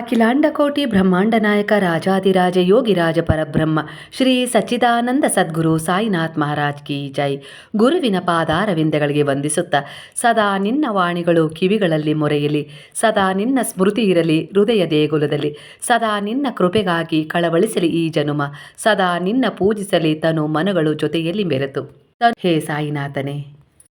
ಅಖಿಲಾಂಡಕೋಟಿ ಬ್ರಹ್ಮಾಂಡ ನಾಯಕ ರಾಜಾದಿರಾಜ ಯೋಗಿರಾಜ ಪರಬ್ರಹ್ಮ ಶ್ರೀ ಸಚ್ಚಿದಾನಂದ ಸದ್ಗುರು ಸಾಯಿನಾಥ್ ಮಹಾರಾಜ್ ಕಿ ಜೈ. ಗುರುವಿನ ಪಾದಾರವಿಂದಗಳಿಗೆ ವಂದಿಸುತ್ತಾ ಸದಾ ನಿನ್ನ ವಾಣಿಗಳು ಕಿವಿಗಳಲ್ಲಿ ಮೊರೆಯಲಿ, ಸದಾ ನಿನ್ನ ಸ್ಮೃತಿ ಇರಲಿ ಹೃದಯ ದೇಗುಲದಲ್ಲಿ, ಸದಾ ನಿನ್ನ ಕೃಪೆಗಾಗಿ ಕಳವಳಿಸಲಿ ಈ ಜನುಮ, ಸದಾ ನಿನ್ನ ಪೂಜಿಸಲಿ ತನು ಮನಗಳು ಜೊತೆಯಲ್ಲಿ ಮೆರೆತು. ಹೇ ಸಾಯಿನಾಥನೇ,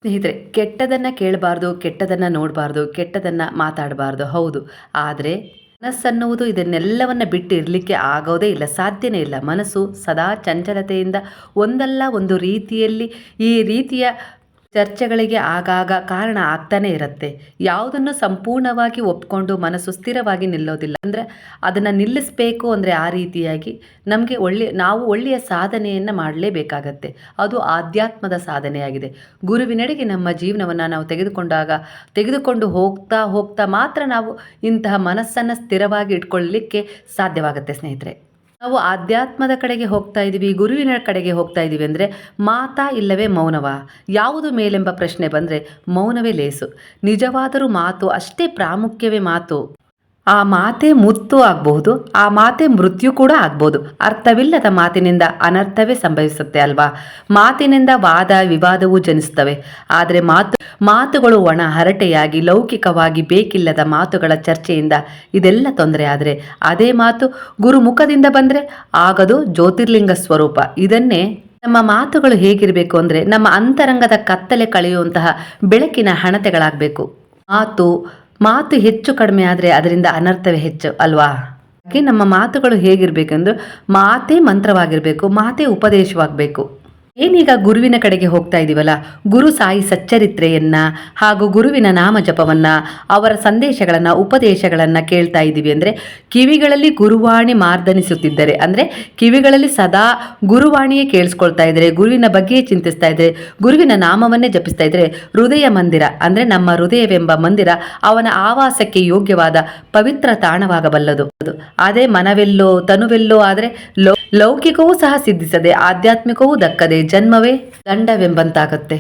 ಸ್ನೇಹಿತರೆ, ಕೆಟ್ಟದನ್ನು ಕೇಳಬಾರ್ದು, ಕೆಟ್ಟದನ್ನು ನೋಡಬಾರ್ದು, ಕೆಟ್ಟದನ್ನು ಮಾತಾಡಬಾರ್ದು. ಹೌದು, ಆದರೆ ಮನಸ್ಸನ್ನುವುದು ಇದನ್ನೆಲ್ಲವನ್ನು ಬಿಟ್ಟು ಇರಲಿಕ್ಕೆ ಆಗೋದೇ ಇಲ್ಲ, ಸಾಧ್ಯನೇ ಇಲ್ಲ. ಮನಸ್ಸು ಸದಾ ಚಂಚಲತೆಯಿಂದ ಒಂದಲ್ಲ ಒಂದು ರೀತಿಯಲ್ಲಿ ಈ ರೀತಿಯ ಚರ್ಚೆಗಳಿಗೆ ಆಗಾಗ ಕಾರಣ ಆಗ್ತಾನೆ ಇರುತ್ತೆ. ಯಾವುದನ್ನು ಸಂಪೂರ್ಣವಾಗಿ ಒಪ್ಕೊಂಡು ಮನಸ್ಸು ಸ್ಥಿರವಾಗಿ ನಿಲ್ಲೋದಿಲ್ಲ. ಅಂದರೆ ಅದನ್ನು ನಿಲ್ಲಿಸಬೇಕು ಅಂದರೆ ಆ ರೀತಿಯಾಗಿ ನಮಗೆ ಒಳ್ಳೆ, ನಾವು ಒಳ್ಳೆಯ ಸಾಧನೆಯನ್ನು ಮಾಡಲೇಬೇಕಾಗತ್ತೆ. ಅದು ಆಧ್ಯಾತ್ಮದ ಸಾಧನೆಯಾಗಿದೆ. ಗುರುವಿನೆಡೆಗೆ ನಮ್ಮ ಜೀವನವನ್ನು ನಾವು ತೆಗೆದುಕೊಂಡಾಗ, ತೆಗೆದುಕೊಂಡು ಹೋಗ್ತಾ ಹೋಗ್ತಾ ಮಾತ್ರ ನಾವು ಇಂತಹ ಮನಸ್ಸನ್ನು ಸ್ಥಿರವಾಗಿ ಇಟ್ಕೊಳ್ಳಲಿಕ್ಕೆ ಸಾಧ್ಯವಾಗುತ್ತೆ ಸ್ನೇಹಿತರೆ. ನಾವು ಆಧ್ಯಾತ್ಮದ ಕಡೆಗೆ ಹೋಗ್ತಾ ಇದ್ದೀವಿ ಗುರುವಿನ ಕಡೆಗೆ ಹೋಗ್ತಾ ಇದ್ದೀವಿ ಅಂದರೆ ಮಾತಾ ಇಲ್ಲವೇ ಮೌನವ? ಯಾವುದು ಮೇಲೆಂಬ ಪ್ರಶ್ನೆ ಬಂದರೆ ಮೌನವೇ ಲೇಸು. ನಿಜವಾದರೂ ಮಾತು ಅಷ್ಟೇ ಪ್ರಾಮುಖ್ಯವೇ ಮಾತು. ಆ ಮಾತೆ ಮುತ್ತು ಆಗಬಹುದು, ಆ ಮಾತೆ ಮೃತ್ಯು ಕೂಡ ಆಗ್ಬೋದು ಅರ್ಥವಿಲ್ಲದ ಮಾತಿನಿಂದ ಅನರ್ಥವೇ ಸಂಭವಿಸುತ್ತೆ ಅಲ್ವಾ? ಮಾತಿನಿಂದ ವಾದ ವಿವಾದವೂ ಜನಿಸುತ್ತವೆ. ಆದರೆ ಮಾತು, ಮಾತುಗಳು ಒಣ ಹರಟೆಯಾಗಿ, ಲೌಕಿಕವಾಗಿ ಬೇಕಿಲ್ಲದ ಮಾತುಗಳ ಚರ್ಚೆಯಿಂದ ಇದೆಲ್ಲ ತೊಂದರೆ ಆದರೆ ಅದೇ ಮಾತು ಗುರುಮುಖದಿಂದ ಬಂದರೆ ಆಗದು ಜ್ಯೋತಿರ್ಲಿಂಗ ಸ್ವರೂಪ. ಇದನ್ನೇ ನಮ್ಮ ಮಾತುಗಳು ಹೇಗಿರಬೇಕು ಅಂದರೆ ನಮ್ಮ ಅಂತರಂಗದ ಕತ್ತಲೆ ಕಳೆಯುವಂತಹ ಬೆಳಕಿನ ಹಣತೆಗಳಾಗಬೇಕು. ಮಾತು ಮಾತು ಹೆಚ್ಚು ಕಡಿಮೆ ಆದರೆ ಅದರಿಂದ ಅನರ್ಥವೇ ಹೆಚ್ಚು, ಅಲ್ವಾ? ನಮ್ಮ ಮಾತುಗಳು ಹೇಗಿರಬೇಕೆಂದು ಮಾತೇ ಮಂತ್ರವಾಗಿರಬೇಕು, ಮಾತೇ ಉಪದೇಶವಾಗಬೇಕು. ಏನೀಗ ಗುರುವಿನ ಕಡೆಗೆ ಹೋಗ್ತಾ ಇದೀವಲ್ಲ, ಗುರು ಸಾಯಿ ಸಚ್ಚರಿತ್ರೆಯನ್ನ ಹಾಗೂ ಗುರುವಿನ ನಾಮ ಜಪವನ್ನ, ಅವರ ಸಂದೇಶಗಳನ್ನ, ಉಪದೇಶಗಳನ್ನ ಕೇಳ್ತಾ ಇದ್ದೀವಿ ಅಂದ್ರೆ ಕಿವಿಗಳಲ್ಲಿ ಗುರುವಾಣಿ ಮಾರ್ದನಿಸುತ್ತಿದ್ದರೆ, ಅಂದ್ರೆ ಕಿವಿಗಳಲ್ಲಿ ಸದಾ ಗುರುವಾಣಿಯೇ ಕೇಳಿಸ್ಕೊಳ್ತಾ ಇದ್ರೆ, ಗುರುವಿನ ಬಗ್ಗೆಯೇ ಚಿಂತಿಸ್ತಾ ಇದ್ರೆ, ಗುರುವಿನ ನಾಮವನ್ನೇ ಜಪಿಸ್ತಾ ಇದ್ರೆ ಹೃದಯ ಮಂದಿರ, ಅಂದ್ರೆ ನಮ್ಮ ಹೃದಯವೆಂಬ ಮಂದಿರ ಅವನ ಆವಾಸಕ್ಕೆ ಯೋಗ್ಯವಾದ ಪವಿತ್ರ ತಾಣವಾಗಬಲ್ಲದು. ಅದೇ ಮನವೆಲ್ಲೋ, ತನುವೆಲ್ಲೋ ಆದರೆ ಲೌ ಲೌಕಿಕವೂ ಸಹ ಸಿದ್ಧಿಸದೆ ಆಧ್ಯಾತ್ಮಿಕವೂ ದಕ್ಕದೆ ಜನ್ಮವೇ ದಂಡವೆಂಬಂತಾಗತ್ತೆ.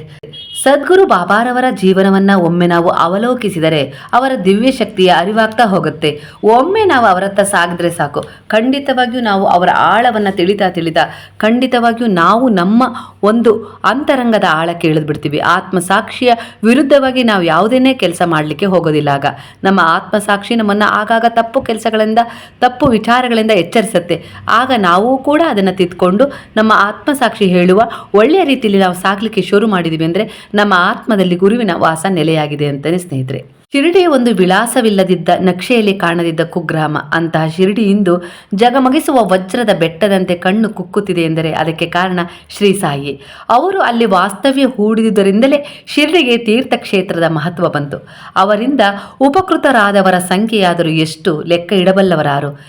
ಸದ್ಗುರು ಬಾಬಾರವರ ಜೀವನವನ್ನ ಒಮ್ಮೆ ನಾವು ಅವಲೋಕಿಸಿದರೆ ಅವರ ದಿವ್ಯ ಶಕ್ತಿಯ ಅರಿವಾಗ್ತಾ ಹೋಗುತ್ತೆ. ಒಮ್ಮೆ ನಾವು ಅವರತ್ತ ಸಾಗಿದ್ರೆ ಸಾಕು. ಖಂಡಿತವಾಗಿಯೂ ನಾವು ಅವರ ಆಳವನ್ನು ತಿಳಿತಾ ತಿಳಿತಾ ಖಂಡಿತವಾಗಿಯೂ ನಾವು ನಮ್ಮ ಒಂದು ಅಂತರಂಗದ ಆಳಕ್ಕೆ ಇಳಿದ್ಬಿಡ್ತೀವಿ ಆತ್ಮಸಾಕ್ಷಿಯ ವಿರುದ್ಧವಾಗಿ ನಾವು ಯಾವುದೇನೇ ಕೆಲಸ ಮಾಡಲಿಕ್ಕೆ ಹೋಗೋದಿಲ್ಲ ಆಗ. ನಮ್ಮ ಆತ್ಮಸಾಕ್ಷಿ ನಮ್ಮನ್ನು ಆಗಾಗ ತಪ್ಪು ಕೆಲಸಗಳಿಂದ, ತಪ್ಪು ವಿಚಾರಗಳಿಂದ ಎಚ್ಚರಿಸುತ್ತೆ. ಆಗ ನಾವು ಕೂಡ ಅದನ್ನು ತಿದ್ಕೊಂಡು ನಮ್ಮ ಆತ್ಮಸಾಕ್ಷಿ ಹೇಳುವ ಒಳ್ಳೆಯ ರೀತಿಯಲ್ಲಿ ನಾವು ಸಾಗಲಿಕ್ಕೆ ಶುರು ಮಾಡಿದ್ದೀವಿ ಅಂದರೆ ನಮ್ಮ ಆತ್ಮದಲ್ಲಿ ಗುರುವಿನ ವಾಸ ನೆಲೆಯಾಗಿದೆ ಅಂತಲೇ ಸ್ನೇಹಿತರೆ. ಶಿರಡಿಯ ಒಂದು ವಿಳಾಸವಿಲ್ಲದಿದ್ದ ನಕ್ಷೆಯಲ್ಲಿ ಕಾಣದಿದ್ದ ಕುಗ್ರಾಮ, ಅಂತಹ ಶಿರಡಿ ಇಂದು ಜಗಮಗಿಸುವ ವಜ್ರದ ಬೆಟ್ಟದಂತೆ ಕಣ್ಣು ಕುಕ್ಕುತ್ತಿದೆ ಎಂದರೆ ಅದಕ್ಕೆ ಕಾರಣ ಶ್ರೀ ಸಾಯಿ. ಅವರು ಅಲ್ಲಿ ವಾಸ್ತವ್ಯ ಹೂಡಿದುದರಿಂದಲೇ ಶಿರಡಿಗೆ ತೀರ್ಥಕ್ಷೇತ್ರದ ಮಹತ್ವ ಬಂತು. ಅವರಿಂದ ಉಪಕೃತರಾದವರ ಸಂಖ್ಯೆಯಾದರೂ ಎಷ್ಟು ಲೆಕ್ಕ ಇಡಬಲ್ಲವರಾರು.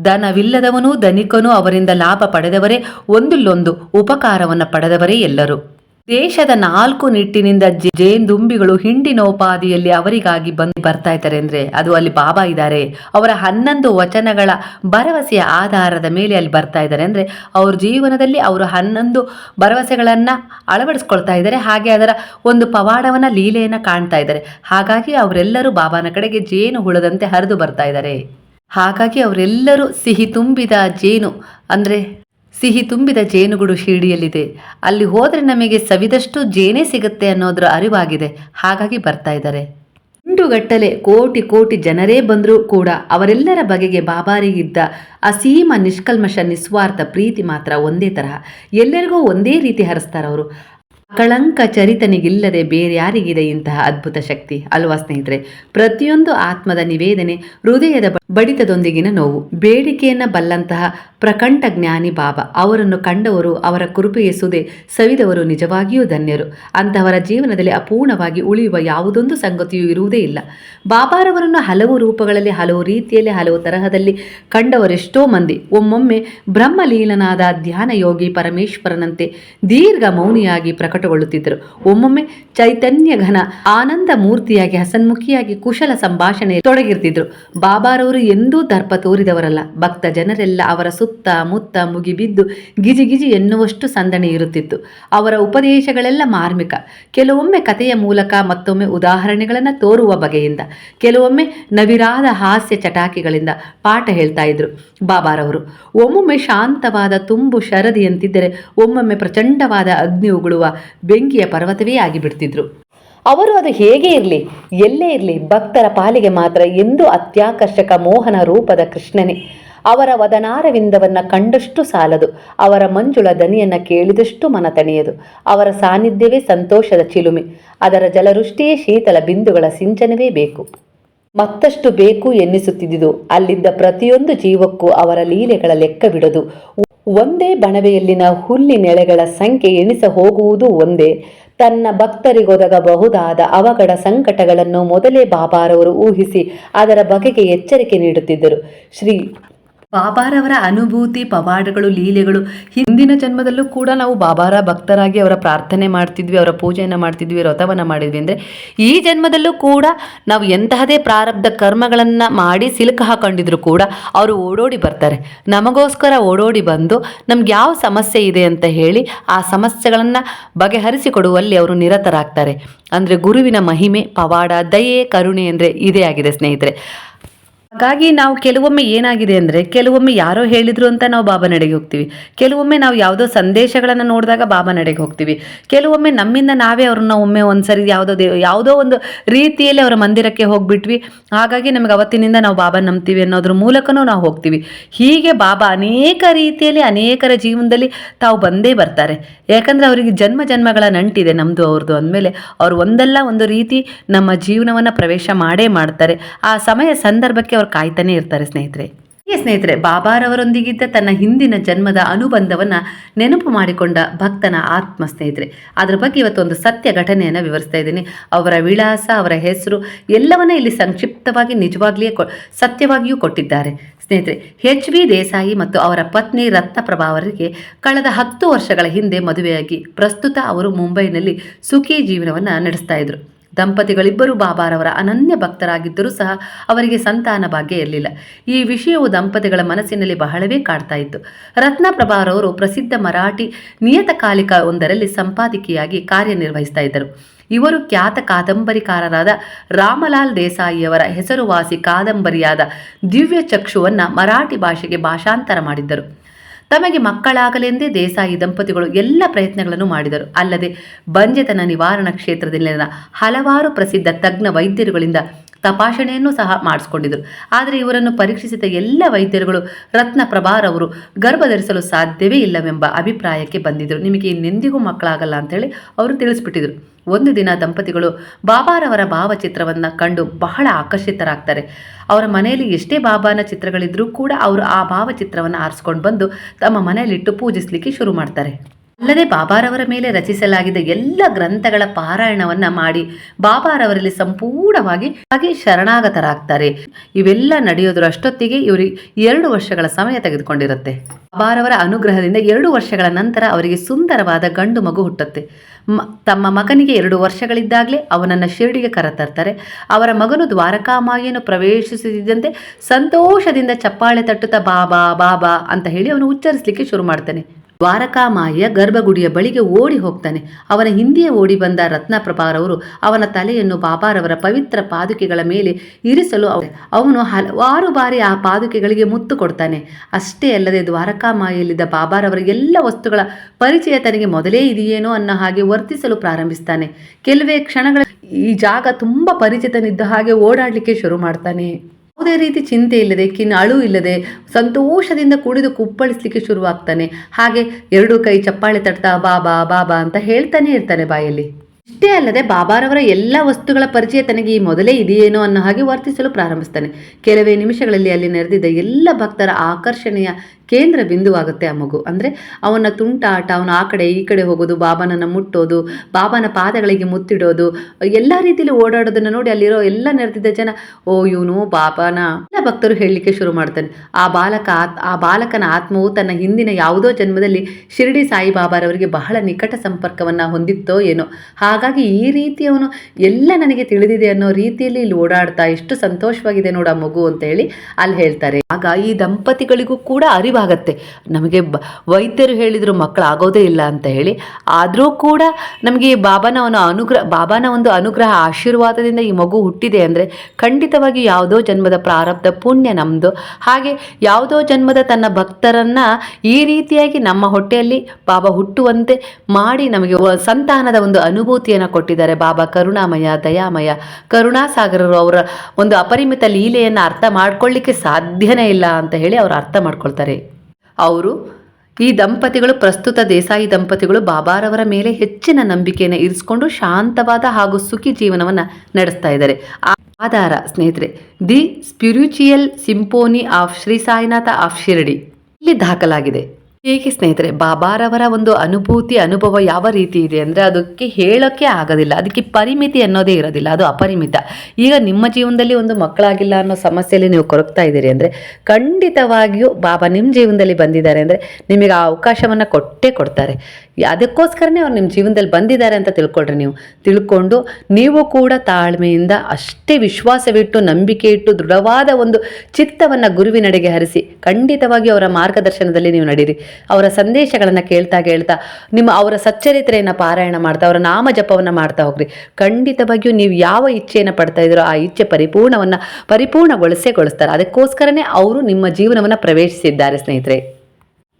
ಧನವಿಲ್ಲದವನೂ ಧನಿಕನೂ ಅವರಿಂದ ಲಾಭ ಪಡೆದವರೇ ಒಂದಿಲ್ಲೊಂದು ಉಪಕಾರವನ್ನು ಪಡೆದವರೇ ಎಲ್ಲರೂ. ದೇಶದ ನಾಲ್ಕು ನಿಟ್ಟಿನಿಂದ ಜೇನುದುಂಬಿಗಳು ಹಿಂಡಿನ ಹಿಂಡಿನೋಪಾದಿಯಲ್ಲಿ ಅವರಿಗಾಗಿ ಬಂದು ಬರ್ತಾ ಇದ್ದಾರೆ ಅಂದ್ರೆ ಅದು ಅಲ್ಲಿ ಬಾಬಾ ಇದ್ದಾರೆ. ಅವರ ಹನ್ನೊಂದು ವಚನಗಳ ಭರವಸೆಯ ಆಧಾರದ ಮೇಲೆ ಅಲ್ಲಿ ಬರ್ತಾ ಇದ್ದಾರೆ ಅಂದ್ರೆ ಅವ್ರ ಜೀವನದಲ್ಲಿ ಅವರು ಹನ್ನೊಂದು ಭರವಸೆಗಳನ್ನ ಅಳವಡಿಸ್ಕೊಳ್ತಾ ಇದ್ದಾರೆ. ಹಾಗೆ ಅದರ ಒಂದು ಪವಾಡವನ ಲೀಲೆಯನ್ನ ಕಾಣ್ತಾ ಇದ್ದಾರೆ. ಹಾಗಾಗಿ ಅವರೆಲ್ಲರೂ ಬಾಬಾನ ಕಡೆಗೆ ಜೇನು ಹುಳದಂತೆ ಹರಿದು ಬರ್ತಾ ಇದ್ದಾರೆ. ಹಾಗಾಗಿ ಅವರೆಲ್ಲರೂ ಸಿಹಿ ತುಂಬಿದ ಜೇನು ಅಂದರೆ ಸಿಹಿ ತುಂಬಿದ ಜೇನುಗುಡು ಶಿರಡಿಯಲ್ಲಿದೆ. ಅಲ್ಲಿ ಹೋದರೆ ನಮಗೆ ಸವಿದಷ್ಟು ಜೇನೇ ಸಿಗುತ್ತೆ ಅನ್ನೋದ್ರ ಅರಿವಾಗಿದೆ. ಹಾಗಾಗಿ ಬರ್ತಾ ಇದ್ದಾರೆ. ಹಿಂಡುಗಟ್ಟಲೆ ಕೋಟಿ ಕೋಟಿ ಜನರೇ ಬಂದರೂ ಕೂಡ ಅವರೆಲ್ಲರ ಬಗೆಗೆ ಬಾಬಾರಿಗಿದ್ದ ಅಸೀಮ ನಿಷ್ಕಲ್ಮಶ ನಿಸ್ವಾರ್ಥ ಪ್ರೀತಿ ಮಾತ್ರ ಒಂದೇ ತರಹ. ಎಲ್ಲರಿಗೂ ಒಂದೇ ರೀತಿ ಹರಿಸ್ತಾರವರು ಕಳಂಕ ಚರಿತನಿಗಿಲ್ಲದೆ ಬೇರೆ ಯಾರಿಗಿದೆ ಇಂತಹ ಅದ್ಭುತ ಶಕ್ತಿ? ಅಲ್ವಾ ಸ್ನೇಹಿತರೆ? ಪ್ರತಿಯೊಂದು ಆತ್ಮದ ನಿವೇದನೆ ಹೃದಯದ ಬಡಿತದೊಂದಿಗಿನ ನೋವು. ಬೇಡಿಕೆಯನ್ನು ಬಲ್ಲಂತಹ ಪ್ರಕಂಠ ಜ್ಞಾನಿ ಬಾಬಾ. ಅವರನ್ನು ಕಂಡವರು ಅವರ ಕೃಪೆಯ ಸವಿದವರು ನಿಜವಾಗಿಯೂ ಧನ್ಯರು. ಅಂತಹವರ ಜೀವನದಲ್ಲಿ ಅಪೂರ್ಣವಾಗಿ ಉಳಿಯುವ ಯಾವುದೊಂದು ಸಂಗತಿಯೂ ಇರುವುದೇ ಇಲ್ಲ. ಬಾಬಾರವರನ್ನು ಹಲವು ರೂಪಗಳಲ್ಲಿ, ಹಲವು ರೀತಿಯಲ್ಲಿ, ಹಲವು ತರಹದಲ್ಲಿ ಕಂಡವರೆಷ್ಟೋ ಮಂದಿ. ಒಮ್ಮೊಮ್ಮೆ ಬ್ರಹ್ಮಲೀಲನಾದ ಧ್ಯಾನ ಯೋಗಿ ಪರಮೇಶ್ವರನಂತೆ ದೀರ್ಘ ಮೌನಿಯಾಗಿ ಪ್ರಕಟಗೊಳ್ಳುತ್ತಿದ್ದರು. ಒಮ್ಮೊಮ್ಮೆ ಚೈತನ್ಯ ಘನ ಆನಂದ ಮೂರ್ತಿಯಾಗಿ, ಹಸನ್ಮುಖಿಯಾಗಿ ಕುಶಲ ಸಂಭಾಷಣೆ ತೊಡಗಿರ್ತಿದ್ರು. ಬಾಬಾರವರು ಎಂದೂ ದರ್ಪ ತೋರಿದವರಲ್ಲ. ಭಕ್ತ ಜನರೆಲ್ಲ ಅವರ ಸುತ್ತ ಸುತ್ತ ಮುತ್ತ ಮುಗಿಬಿದ್ದು ಗಿಜಿ ಗಿಜಿ ಎನ್ನುವಷ್ಟು ಸಂದಣಿ ಇರುತ್ತಿತ್ತು. ಅವರ ಉಪದೇಶಗಳೆಲ್ಲ ಮಾರ್ಮಿಕ. ಕೆಲವೊಮ್ಮೆ ಕಥೆಯ ಮೂಲಕ ಮತ್ತೊಮ್ಮೆ ಉದಾಹರಣೆಗಳನ್ನು ತೋರುವ ಬಗೆಯಿಂದ, ಕೆಲವೊಮ್ಮೆ ನವಿರಾದ ಹಾಸ್ಯ ಚಟಾಕಿಗಳಿಂದ ಪಾಠ ಹೇಳ್ತಾ ಇದ್ರು. ಬಾಬಾರವರು, ಒಮ್ಮೊಮ್ಮೆ ಶಾಂತವಾದ ತುಂಬು ಶರದಿಯಂತಿದ್ದರೆ ಒಮ್ಮೊಮ್ಮೆ ಪ್ರಚಂಡವಾದ ಅಗ್ನಿ ಉಗುಳುವ ಬೆಂಕಿಯ ಪರ್ವತವೇ ಆಗಿಬಿಡ್ತಿದ್ರು. ಅವರು ಅದು ಹೇಗೆ ಇರಲಿ, ಎಲ್ಲೇ ಇರಲಿ, ಭಕ್ತರ ಪಾಲಿಗೆ ಮಾತ್ರ ಎಂದು ಅತ್ಯಾಕರ್ಷಕ ಮೋಹನ ರೂಪದ ಕೃಷ್ಣನೇ. ಅವರ ವದನಾರವಿಂದವನ್ನ ಕಂಡಷ್ಟು ಸಾಲದು. ಅವರ ಮಂಜುಳ ದನಿಯನ್ನ ಕೇಳಿದಷ್ಟು ಮನ ತಣಿಯದು ಅವರ ಸಾನ್ನಿಧ್ಯವೇ ಸಂತೋಷದ ಚಿಲುಮೆ. ಅದರ ಜಲವೃಷ್ಟಿಯೇ ಶೀತಲ ಬಿಂದುಗಳ ಸಿಂಚನವೇ ಬೇಕು. ಮತ್ತಷ್ಟು ಬೇಕು ಎನ್ನಿಸುತ್ತಿದ್ದುದು. ಅಲ್ಲಿದ್ದ ಪ್ರತಿಯೊಂದು ಜೀವಕ್ಕೂ ಅವರ ಲೀಲೆಗಳ ಲೆಕ್ಕ ಬಿಡದು. ಒಂದೇ ಬಣವೆಯಲ್ಲಿನ ಹುಲ್ಲಿನೆಳೆಗಳ ಸಂಖ್ಯೆ ಎಣಿಸ ಹೋಗುವುದು ಒಂದೇ. ತನ್ನ ಭಕ್ತರಿಗೊದಗಬಹುದಾದ ಅವಘಡ ಸಂಕಟಗಳನ್ನು ಮೊದಲೇ ಬಾಬಾರವರು ಊಹಿಸಿ ಅದರ ಬಗೆಗೆ ಎಚ್ಚರಿಕೆ ನೀಡುತ್ತಿದ್ದರು. ಶ್ರೀ ಬಾಬಾರವರ ಅನುಭೂತಿ, ಪವಾಡಗಳು, ಲೀಲೆಗಳು ಹಿಂದಿನ ಜನ್ಮದಲ್ಲೂ ಕೂಡ ನಾವು ಬಾಬಾರ ಭಕ್ತರಾಗಿ ಅವರ ಪ್ರಾರ್ಥನೆ ಮಾಡ್ತಿದ್ವಿ, ಅವರ ಪೂಜೆಯನ್ನು ಮಾಡ್ತಿದ್ವಿ, ವ್ರತವನ್ನು ಮಾಡಿದ್ವಿ ಅಂದರೆ ಈ ಜನ್ಮದಲ್ಲೂ ಕೂಡ ನಾವು ಎಂತಹದೇ ಪ್ರಾರಬ್ಧ ಕರ್ಮಗಳನ್ನು ಮಾಡಿ ಸಿಲುಕು ಹಾಕೊಂಡಿದ್ರು ಕೂಡ ಅವರು ಓಡೋಡಿ ಬರ್ತಾರೆ. ನಮಗೋಸ್ಕರ ಓಡೋಡಿ ಬಂದು ನಮ್ಗೆ ಯಾವ ಸಮಸ್ಯೆ ಇದೆ ಅಂತ ಹೇಳಿ ಆ ಸಮಸ್ಯೆಗಳನ್ನು ಬಗೆಹರಿಸಿಕೊಡುವಲ್ಲಿ ಅವರು ನಿರತರಾಗ್ತಾರೆ. ಅಂದರೆ ಗುರುವಿನ ಮಹಿಮೆ, ಪವಾಡ, ದಯೆ, ಕರುಣೆ ಅಂದರೆ ಇದೇ ಆಗಿದೆ ಸ್ನೇಹಿತರೆ. ಹಾಗಾಗಿ ನಾವು ಕೆಲವೊಮ್ಮೆ ಏನಾಗಿದೆ ಅಂದರೆ ಕೆಲವೊಮ್ಮೆ ಯಾರೋ ಹೇಳಿದ್ರು ಅಂತ ನಾವು ಬಾಬಾ ನಡೆಗೆ ಹೋಗ್ತೀವಿ. ಕೆಲವೊಮ್ಮೆ ನಾವು ಯಾವುದೋ ಸಂದೇಶಗಳನ್ನು ನೋಡಿದಾಗ ಬಾಬಾ ನಡೆಗೆ ಹೋಗ್ತೀವಿ. ಕೆಲವೊಮ್ಮೆ ನಮ್ಮಿಂದ ನಾವೇ ಅವ್ರನ್ನ ಒಮ್ಮೆ ಒಂದ್ಸರಿ ಯಾವುದೋ ದೇ ಯಾವುದೋ ಒಂದು ರೀತಿಯಲ್ಲಿ ಅವರ ಮಂದಿರಕ್ಕೆ ಹೋಗ್ಬಿಟ್ವಿ. ಹಾಗಾಗಿ ನಮಗೆ ಅವತ್ತಿನಿಂದ ನಾವು ಬಾಬಾ ನಂಬ್ತೀವಿ ಅನ್ನೋದ್ರ ಮೂಲಕನೂ ನಾವು ಹೋಗ್ತೀವಿ. ಹೀಗೆ ಬಾಬಾ ಅನೇಕ ರೀತಿಯಲ್ಲಿ ಅನೇಕರ ಜೀವನದಲ್ಲಿ ತಾವು ಬಂದೇ ಬರ್ತಾರೆ. ಯಾಕಂದರೆ ಅವರಿಗೆ ಜನ್ಮ ಜನ್ಮಗಳ ನಂಟಿದೆ ನಮ್ಮದು ಅವ್ರದ್ದು ಅಂದಮೇಲೆ. ಅವರು ಒಂದಲ್ಲ ಒಂದು ರೀತಿ ನಮ್ಮ ಜೀವನವನ್ನು ಪ್ರವೇಶ ಮಾಡೇ ಮಾಡ್ತಾರೆ. ಆ ಸಮಯ ಸಂದರ್ಭಕ್ಕೆ ಅವ್ರು ಕಾಯ್ತಾನೆ ಇರ್ತಾರೆ ಸ್ನೇಹಿತರೆ. ಈ ಸ್ನೇಹಿತರೆ, ಬಾಬಾರವರೊಂದಿಗಿದ್ದ ತನ್ನ ಹಿಂದಿನ ಜನ್ಮದ ಅನುಬಂಧವನ್ನು ನೆನಪು ಮಾಡಿಕೊಂಡ ಭಕ್ತನ ಆತ್ಮ ಸ್ನೇಹಿತರೆ. ಅದರ ಬಗ್ಗೆ ಇವತ್ತೊಂದು ಸತ್ಯ ಘಟನೆಯನ್ನು ವಿವರಿಸ್ತಾ ಇದ್ದೀನಿ. ಅವರ ವಿಳಾಸ, ಅವರ ಹೆಸರು ಎಲ್ಲವನ್ನ ಇಲ್ಲಿ ಸಂಕ್ಷಿಪ್ತವಾಗಿ ನಿಜವಾಗ್ಲಿಯೇ ಸತ್ಯವಾಗಿಯೂ ಕೊಟ್ಟಿದ್ದಾರೆ. ಸ್ನೇಹಿತರೆ ಹೆಚ್ ವಿ ದೇಸಾಯಿ ಮತ್ತು ಅವರ ಪತ್ನಿ ರತ್ನಪ್ರಭಾ ಅವರಿಗೆ ಕಳೆದ ಹತ್ತು ವರ್ಷಗಳ ಹಿಂದೆ ಮದುವೆಯಾಗಿ ಪ್ರಸ್ತುತ ಅವರು ಮುಂಬೈನಲ್ಲಿ ಸುಖಿ ಜೀವನವನ್ನು ನಡೆಸ್ತಾ ಇದ್ರು. ದಂಪತಿಗಳಿಬ್ಬರು ಬಾಬಾರವರ ಅನನ್ಯ ಭಕ್ತರಾಗಿದ್ದರೂ ಸಹ ಅವರಿಗೆ ಸಂತಾನ ಭಾಗ್ಯ ಇರಲಿಲ್ಲ. ಈ ವಿಷಯವು ದಂಪತಿಗಳ ಮನಸ್ಸಿನಲ್ಲಿ ಬಹಳವೇ ಕಾಡ್ತಾ ಇತ್ತು. ರತ್ನಪ್ರಭಾರವರು ಪ್ರಸಿದ್ಧ ಮರಾಠಿ ನಿಯತಕಾಲಿಕ ಒಂದರಲ್ಲಿ ಸಂಪಾದಕಿಯಾಗಿ ಕಾರ್ಯನಿರ್ವಹಿಸ್ತಾ ಇದ್ದರು. ಇವರು ಖ್ಯಾತ ಕಾದಂಬರಿಕಾರರಾದ ರಾಮಲಾಲ್ ದೇಸಾಯಿಯವರ ಹೆಸರುವಾಸಿ ಕಾದಂಬರಿಯಾದ ದಿವ್ಯ ಚಕ್ಷುವನ್ನು ಮರಾಠಿ ಭಾಷೆಗೆ ಭಾಷಾಂತರ ಮಾಡಿದ್ದರು. ತಮಗೆ ಮಕ್ಕಳಾಗಲೆಂದೇ ದೇಸಾಯಿ ದಂಪತಿಗಳು ಎಲ್ಲ ಪ್ರಯತ್ನಗಳನ್ನು ಮಾಡಿದರು. ಅಲ್ಲದೆ ಬಂಜೆತನ ನಿವಾರಣಾ ಕ್ಷೇತ್ರದಲ್ಲಿನ ಹಲವಾರು ಪ್ರಸಿದ್ಧ ತಜ್ಞ ವೈದ್ಯರುಗಳಿಂದ ತಪಾಸಣೆಯನ್ನು ಸಹ ಮಾಡಿಸ್ಕೊಂಡಿದ್ದರು. ಆದರೆ ಇವರನ್ನು ಪರೀಕ್ಷಿಸಿದ ಎಲ್ಲ ವೈದ್ಯರುಗಳು, ರತ್ನ ಪ್ರಭಾರವರು ಗರ್ಭಧರಿಸಲು ಸಾಧ್ಯವೇ ಇಲ್ಲವೆಂಬ ಅಭಿಪ್ರಾಯಕ್ಕೆ ಬಂದಿದ್ದರು. ನಿಮಗೆ ಇನ್ನೆಂದಿಗೂ ಮಕ್ಕಳಾಗಲ್ಲ ಅಂತೇಳಿ ಅವರು ತಿಳಿಸ್ಬಿಟ್ಟಿದ್ರು. ಒಂದು ದಿನ ದಂಪತಿಗಳು ಬಾಬಾರವರ ಭಾವಚಿತ್ರವನ್ನು ಕಂಡು ಬಹಳ ಆಕರ್ಷಿತರಾಗ್ತಾರೆ. ಅವರ ಮನೆಯಲ್ಲಿ ಎಷ್ಟೇ ಬಾಬಾನ ಚಿತ್ರಗಳಿದ್ರೂ ಕೂಡ ಅವರು ಆ ಭಾವಚಿತ್ರವನ್ನು ಆರಿಸ್ಕೊಂಡು ಬಂದು ತಮ್ಮ ಮನೆಯಲ್ಲಿಟ್ಟು ಪೂಜಿಸಲಿಕ್ಕೆ ಶುರು ಮಾಡ್ತಾರೆ. ಅಲ್ಲದೆ ಬಾಬಾರವರ ಮೇಲೆ ರಚಿಸಲಾಗಿದ್ದ ಎಲ್ಲ ಗ್ರಂಥಗಳ ಪಾರಾಯಣವನ್ನ ಮಾಡಿ ಬಾಬಾರವರಲ್ಲಿ ಸಂಪೂರ್ಣವಾಗಿ ಹಾಗೆ ಶರಣಾಗತರಾಗ್ತಾರೆ. ಇವೆಲ್ಲ ನಡೆಯೋದ್ರ ಅಷ್ಟೊತ್ತಿಗೆ ಇವರಿಗೆ ಎರಡು ವರ್ಷಗಳ ಸಮಯ ತೆಗೆದುಕೊಂಡಿರುತ್ತೆ. ಬಾಬಾರವರ ಅನುಗ್ರಹದಿಂದ ಎರಡು ವರ್ಷಗಳ ನಂತರ ಅವರಿಗೆ ಸುಂದರವಾದ ಗಂಡು ಮಗು ಹುಟ್ಟುತ್ತೆ. ತಮ್ಮ ಮಗನಿಗೆ ಎರಡು ವರ್ಷಗಳಿದ್ದಾಗಲೇ ಅವನನ್ನು ಶಿರಡಿಗೆ ಕರೆತರ್ತಾರೆ. ಅವರ ಮಗನು ದ್ವಾರಕಾಮಾಯಿಯನ್ನು ಪ್ರವೇಶಿಸುತ್ತಿದ್ದಂತೆ ಸಂತೋಷದಿಂದ ಚಪ್ಪಾಳೆ ತಟ್ಟುತ್ತಾ ಬಾಬಾ ಬಾಬಾ ಅಂತ ಹೇಳಿ ಅವನು ಉಚ್ಚರಿಸಲಿಕ್ಕೆ ಶುರು ಮಾಡ್ತಾನೆ. ದ್ವಾರಕಾಮಾಯಿಯ ಗರ್ಭಗುಡಿಯ ಬಳಿಗೆ ಓಡಿ ಹೋಗ್ತಾನೆ. ಅವನ ಹಿಂದೆಯೇ ಓಡಿ ಬಂದ ರತ್ನಪ್ರಭಾರವರು ಅವನ ತಲೆಯನ್ನು ಬಾಬಾರವರ ಪವಿತ್ರ ಪಾದುಕೆಗಳ ಮೇಲೆ ಇರಿಸಲು ಅವ- ಅವನು ಹಲವಾರು ಬಾರಿ ಆ ಪಾದುಕೆಗಳಿಗೆ ಮುತ್ತು ಕೊಡ್ತಾನೆ. ಅಷ್ಟೇ ಅಲ್ಲದೆ ದ್ವಾರಕಾಮಾಯಿಯಲ್ಲಿದ್ದ ಬಾಬಾರವರ ಎಲ್ಲ ವಸ್ತುಗಳ ಪರಿಚಯ ತನಗೆ ಮೊದಲೇ ಇದೆಯೇನೋ ಅನ್ನೋ ಹಾಗೆ ವರ್ತಿಸಲು ಪ್ರಾರಂಭಿಸ್ತಾನೆ. ಕೆಲವೇ ಕ್ಷಣಗಳ ಈ ಜಾಗ ತುಂಬ ಪರಿಚಿತನಿದ್ದ ಹಾಗೆ ಓಡಾಡಲಿಕ್ಕೆ ಶುರು ಮಾಡ್ತಾನೆ. ಯಾವುದೇ ರೀತಿ ಚಿಂತೆ ಇಲ್ಲದೆ, ಕಿನ್, ಅಳು ಇಲ್ಲದೆ ಸಂತೋಷದಿಂದ ಕುಡಿದು ಕುಪ್ಪಳಿಸ್ಲಿಕ್ಕೆ ಶುರುವಾಗ್ತಾನೆ. ಹಾಗೆ ಎರಡು ಕೈ ಚಪ್ಪಾಳೆ ತಟ್ತಾ ಬಾಬಾ ಬಾಬಾ ಅಂತ ಹೇಳ್ತಾನೆ ಇರ್ತಾನೆ ಬಾಯಲ್ಲಿ. ಇಷ್ಟೇ ಅಲ್ಲದೆ ಬಾಬಾರವರ ಎಲ್ಲ ವಸ್ತುಗಳ ಪರಿಚಯ ತನಗೆ ಈ ಮೊದಲೇ ಇದೆಯೇನೋ ಅನ್ನೋ ಹಾಗೆ ವರ್ತಿಸಲು ಪ್ರಾರಂಭಿಸ್ತಾನೆ. ಕೆಲವೇ ನಿಮಿಷಗಳಲ್ಲಿ ಅಲ್ಲಿ ನೆರೆದಿದ್ದ ಎಲ್ಲ ಭಕ್ತರ ಆಕರ್ಷಣೆಯ ಕೇಂದ್ರ ಬಿಂದುವಾಗುತ್ತೆ ಆ ಮಗು. ಅಂದರೆ ಅವನ ತುಂಟಾಟ, ಅವನು ಆ ಕಡೆ ಈ ಕಡೆ ಹೋಗೋದು, ಬಾಬಾನನ್ನು ಮುಟ್ಟೋದು, ಬಾಬನ ಪಾದಗಳಿಗೆ ಮುತ್ತಿಡೋದು, ಎಲ್ಲ ರೀತಿಯಲ್ಲಿ ಓಡಾಡೋದನ್ನು ನೋಡಿ ಅಲ್ಲಿರೋ ಎಲ್ಲ ನೆರೆದಿದ್ದ ಜನ, ಓ, ಇವನು ಬಾಬಾನ ಎಲ್ಲ ಭಕ್ತರು ಹೇಳಲಿಕ್ಕೆ ಶುರು ಮಾಡ್ತಾನೆ ಆ ಬಾಲಕ, ಆ ಬಾಲಕನ ಆತ್ಮವು ತನ್ನ ಹಿಂದಿನ ಯಾವುದೋ ಜನ್ಮದಲ್ಲಿ ಶಿರಡಿ ಸಾಯಿಬಾಬಾರವರಿಗೆ ಬಹಳ ನಿಕಟ ಸಂಪರ್ಕವನ್ನು ಹೊಂದಿತ್ತೋ ಏನೋ. ಹಾಗಾಗಿ ಈ ರೀತಿ ಅವನು ಎಲ್ಲ ನನಗೆ ತಿಳಿದಿದೆ ಅನ್ನೋ ರೀತಿಯಲ್ಲಿ ಇಲ್ಲಿ ಓಡಾಡ್ತಾ, ಎಷ್ಟು ಸಂತೋಷವಾಗಿದೆ ನೋಡ ಮಗು ಅಂತ ಹೇಳಿ ಅಲ್ಲಿ ಹೇಳ್ತಾರೆ. ಆಗ ಈ ದಂಪತಿಗಳಿಗೂ ಕೂಡ ಅರಿವಾಗತ್ತೆ. ನಮಗೆ ಬ, ವೈದ್ಯರು ಹೇಳಿದರು ಮಕ್ಕಳು ಆಗೋದೇ ಇಲ್ಲ ಅಂತ ಹೇಳಿ. ಆದರೂ ಕೂಡ ನಮಗೆ ಈ ಬಾಬಾನ ಒಂದು ಅನುಗ್ರಹ ಬಾಬಾನ ಒಂದು ಅನುಗ್ರಹ ಆಶೀರ್ವಾದದಿಂದ ಈ ಮಗು ಹುಟ್ಟಿದೆ ಅಂದರೆ ಖಂಡಿತವಾಗಿ ಯಾವುದೋ ಜನ್ಮದ ಪ್ರಾರಬ್ಧ ಪುಣ್ಯ ನಮ್ಮದು ಹಾಗೆ ಯಾವುದೋ ಜನ್ಮದ ತನ್ನ ಭಕ್ತರನ್ನು ಈ ರೀತಿಯಾಗಿ ನಮ್ಮ ಹೊಟ್ಟೆಯಲ್ಲಿ ಬಾಬಾ ಹುಟ್ಟುವಂತೆ ಮಾಡಿ ನಮಗೆ ಸಂತಾನದ ಒಂದು ಅನುಭೂತಿಯನ್ನು ಕೊಟ್ಟಿದ್ದಾರೆ. ಬಾಬಾ ಕರುಣಾಮಯ, ದಯಾಮಯ, ಕರುಣಾಸಾಗರರು ಅವರ ಒಂದು ಅಪರಿಮಿತ ಲೀಲೆಯನ್ನು ಅರ್ಥ ಮಾಡ್ಕೊಳ್ಳಿಕ್ಕೆ ಸಾಧ್ಯನೇ ಇಲ್ಲ ಅಂತ ಹೇಳಿ ಅವರು ಅರ್ಥ ಮಾಡ್ಕೊಳ್ತಾರೆ. ಅವರು, ಈ ದಂಪತಿಗಳು, ಪ್ರಸ್ತುತ ದೇಸಾಯಿ ದಂಪತಿಗಳು ಬಾಬಾರವರ ಮೇಲೆ ಹೆಚ್ಚಿನ ನಂಬಿಕೆಯನ್ನು ಇರಿಸಿಕೊಂಡು ಶಾಂತವಾದ ಹಾಗೂ ಸುಖಿ ಜೀವನವನ್ನು ನಡೆಸ್ತಾ ಇದ್ದಾರೆ. ಆಧಾರ, ಸ್ನೇಹಿತರೆ, the spiritual symphony of Shri Sainatha of Shirdi. ಇಲ್ಲಿ ದಾಖಲಾಗಿದೆ. ಹೇಗೆ ಸ್ನೇಹಿತರೆ, ಬಾಬಾರವರ ಒಂದು ಅನುಭೂತಿ, ಅನುಭವ ಯಾವ ರೀತಿ ಇದೆ ಅಂದರೆ ಅದಕ್ಕೆ ಹೇಳೋಕ್ಕೆ ಆಗೋದಿಲ್ಲ. ಅದಕ್ಕೆ ಪರಿಮಿತಿ ಅನ್ನೋದೇ ಇರೋದಿಲ್ಲ. ಅದು ಅಪರಿಮಿತ. ಈಗ ನಿಮ್ಮ ಜೀವನದಲ್ಲಿ ಒಂದು ಮಕ್ಕಳಾಗಿಲ್ಲ ಅನ್ನೋ ಸಮಸ್ಯೆಯಲ್ಲಿ ನೀವು ಕೊರಗ್ತಾ ಇದ್ದೀರಿ ಅಂದರೆ ಖಂಡಿತವಾಗಿಯೂ ಬಾಬಾ ನಿಮ್ಮ ಜೀವನದಲ್ಲಿ ಬಂದಿದ್ದಾರೆ ಅಂದರೆ ನಿಮಗೆ ಆ ಅವಕಾಶವನ್ನು ಕೊಟ್ಟೇ ಕೊಡ್ತಾರೆ. ಅದಕ್ಕೋಸ್ಕರನೇ ಅವ್ರು ನಿಮ್ಮ ಜೀವನದಲ್ಲಿ ಬಂದಿದ್ದಾರೆ ಅಂತ ತಿಳ್ಕೊಳ್ರಿ ನೀವು. ತಿಳ್ಕೊಂಡು ನೀವು ಕೂಡ ತಾಳ್ಮೆಯಿಂದ ಅಷ್ಟೇ ವಿಶ್ವಾಸವಿಟ್ಟು ನಂಬಿಕೆ ಇಟ್ಟು ದೃಢವಾದ ಒಂದು ಚಿತ್ತವನ್ನು ಗುರುವಿನಡೆಗೆ ಹರಿಸಿ, ಖಂಡಿತವಾಗಿ ಅವರ ಮಾರ್ಗದರ್ಶನದಲ್ಲಿ ನೀವು ನಡೀರಿ. ಅವರ ಸಂದೇಶಗಳನ್ನು ಕೇಳ್ತಾ ಕೇಳ್ತಾ ನಿಮ್ಮ ಅವರ ಸಚ್ಚರಿತ್ರೆಯನ್ನು ಪಾರಾಯಣ ಮಾಡ್ತಾ, ಅವರ ನಾಮ ಜಪವನ್ನು ಮಾಡ್ತಾ ಹೋಗ್ರಿ. ಖಂಡಿತವಾಗಿಯೂ ನೀವು ಯಾವ ಇಚ್ಛೆಯನ್ನು ಪಡ್ತಾ ಇದ್ದೀರೋ ಆ ಇಚ್ಛೆ ಪರಿಪೂರ್ಣವನ್ನು, ಪರಿಪೂರ್ಣಗೊಳಿಸೇ ಗೊಳಿಸ್ತಾರೆ. ಅದಕ್ಕೋಸ್ಕರನೇ ಅವರು ನಿಮ್ಮ ಜೀವನವನ್ನು ಪ್ರವೇಶಿಸಿದ್ದಾರೆ ಸ್ನೇಹಿತರೆ.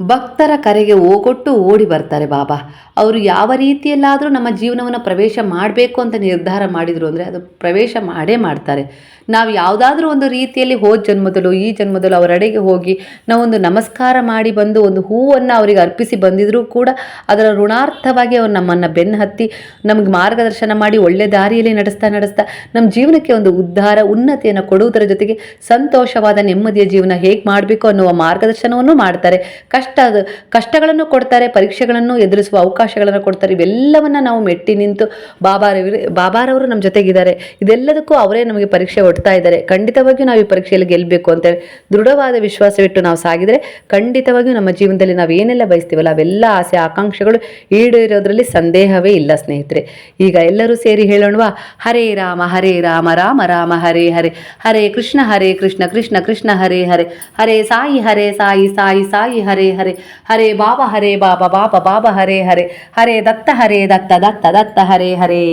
ಭಕ್ತರ ಕರೆಗೆ ಓಗೊಟ್ಟು ಓಡಿ ಬರ್ತಾರೆ ಬಾಬಾ. ಅವರು ಯಾವ ರೀತಿಯಲ್ಲಾದರೂ ನಮ್ಮ ಜೀವನವನ್ನು ಪ್ರವೇಶ ಮಾಡಬೇಕು ಅಂತ ನಿರ್ಧಾರ ಮಾಡಿದರು ಅಂದರೆ ಅದು ಪ್ರವೇಶ ಮಾಡೇ ಮಾಡ್ತಾರೆ. ನಾವು ಯಾವುದಾದ್ರೂ ಒಂದು ರೀತಿಯಲ್ಲಿ ಹೋದ ಜನ್ಮದಲ್ಲೂ ಈ ಜನ್ಮದಲ್ಲೂ ಅವರೆಡೆಗೆ ಹೋಗಿ ನಾವೊಂದು ನಮಸ್ಕಾರ ಮಾಡಿ ಬಂದು ಒಂದು ಹೂವನ್ನು ಅವರಿಗೆ ಅರ್ಪಿಸಿ ಬಂದಿದ್ರೂ ಕೂಡ ಅದರ ಋಣಾರ್ಥವಾಗಿ ಅವರು ನಮ್ಮನ್ನು ಬೆನ್ನು ಹತ್ತಿ ನಮಗೆ ಮಾರ್ಗದರ್ಶನ ಮಾಡಿ ಒಳ್ಳೆ ದಾರಿಯಲ್ಲಿ ನಡೆಸ್ತಾ ನಡೆಸ್ತಾ ನಮ್ಮ ಜೀವನಕ್ಕೆ ಒಂದು ಉದ್ಧಾರ, ಉನ್ನತಿಯನ್ನು ಕೊಡುವುದರ ಜೊತೆಗೆ ಸಂತೋಷವಾದ ನೆಮ್ಮದಿಯ ಜೀವನ ಹೇಗೆ ಮಾಡಬೇಕು ಅನ್ನುವ ಮಾರ್ಗದರ್ಶನವನ್ನು ಮಾಡ್ತಾರೆ. ಕಷ್ಟ ಕಷ್ಟಗಳನ್ನು ಕೊಡ್ತಾರೆ, ಪರೀಕ್ಷೆಗಳನ್ನು ಎದುರಿಸುವ ಅವಕಾಶಗಳನ್ನು ಕೊಡ್ತಾರೆ. ಇವೆಲ್ಲವನ್ನ ನಾವು ಮೆಟ್ಟಿ ನಿಂತು ಬಾಬಾರವರು ಬಾಬಾರವರು ನಮ್ಮ ಜೊತೆಗಿದ್ದಾರೆ. ಇದೆಲ್ಲದಕ್ಕೂ ಅವರೇ ನಮಗೆ ಪರೀಕ್ಷೆ ಒಡ್ತಾ ಇದ್ದಾರೆ. ಖಂಡಿತವಾಗಿಯೂ ನಾವು ಈ ಪರೀಕ್ಷೆಯಲ್ಲಿ ಗೆಲ್ಲಬೇಕು ಅಂತೇಳಿ ದೃಢವಾದ ವಿಶ್ವಾಸವಿಟ್ಟು ನಾವು ಸಾಗಿದರೆ ಖಂಡಿತವಾಗಿಯೂ ನಮ್ಮ ಜೀವನದಲ್ಲಿ ನಾವು ಏನೆಲ್ಲ ಬಯಸ್ತೀವಲ್ಲ, ಅವೆಲ್ಲ ಆಸೆ, ಆಕಾಂಕ್ಷೆಗಳು ಈಡೇರೋದ್ರಲ್ಲಿ ಸಂದೇಹವೇ ಇಲ್ಲ ಸ್ನೇಹಿತರೆ. ಈಗ ಎಲ್ಲರೂ ಸೇರಿ ಹೇಳೋಣವಾ? ಹರೇ ರಾಮ ಹರೇ ರಾಮ ರಾಮ ರಾಮ, ಹರೇ ಹರೇ. ಹರೇ ಕೃಷ್ಣ ಹರೇ ಕೃಷ್ಣ ಕೃಷ್ಣ ಕೃಷ್ಣ, ಹರೇ ಹರೇ. ಹರೇ ಸಾಯಿ ಹರೇ ಸಾಯಿ ಸಾಯಿ ಸಾಯಿ ಹರೇ. ಹರೇ ಹರೇ ಬಾಬಾ ಹರೇ ಬಾಬಾ ಬಾಬಾ ಬಾಬಾ, ಹರೇ ಹರೇ ಹರೇ, ದತ್ತ ಹರೇ, ದತ್ತ ದತ್ತ ದತ್ತ, ಹರೇ ಹರೇ.